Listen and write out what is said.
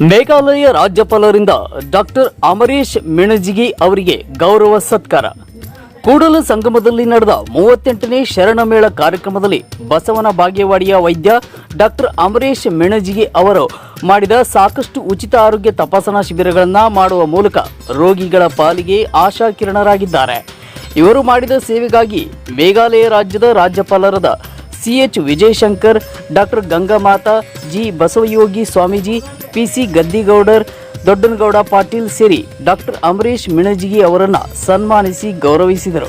ಮೇಘಾಲಯ ರಾಜ್ಯಪಾಲರಿಂದ ಡಾಕ್ಟರ್ ಅಮರೀಶ್ ಮೆಣಜಿಗಿ ಅವರಿಗೆ ಗೌರವ ಸತ್ಕಾರ. ಕೂಡಲ ಸಂಗಮದಲ್ಲಿ ನಡೆದ ಮೂವತ್ತೆಂಟನೇ ಶರಣಮೇಳ ಕಾರ್ಯಕ್ರಮದಲ್ಲಿ ಬಸವನ ಬಾಗೇವಾಡಿಯ ವೈದ್ಯ ಡಾಕ್ಟರ್ ಅಮರೇಶ್ ಮೆಣಜಿಗಿ ಅವರು ಮಾಡಿದ ಸಾಕಷ್ಟು ಉಚಿತ ಆರೋಗ್ಯ ತಪಾಸಣಾ ಶಿಬಿರಗಳನ್ನು ಮಾಡುವ ಮೂಲಕ ರೋಗಿಗಳ ಪಾಲಿಗೆ ಆಶಾಕಿರಣರಾಗಿದ್ದಾರೆ. ಇವರು ಮಾಡಿದ ಸೇವೆಗಾಗಿ ಮೇಘಾಲಯ ರಾಜ್ಯದ ರಾಜ್ಯಪಾಲರಾದ C H Vijayashankar, doctor Gangamata, G Basavayogi Swamiji, P C Gaddigoudar, Doddanagouda Patil ಸೇರಿ ಡಾಕ್ಟರ್ ಅಮರೀಶ್ ಮಿಣಜಿಗಿ ಅವರನ್ನು ಸನ್ಮಾನಿಸಿ ಗೌರವಿಸಿದರು.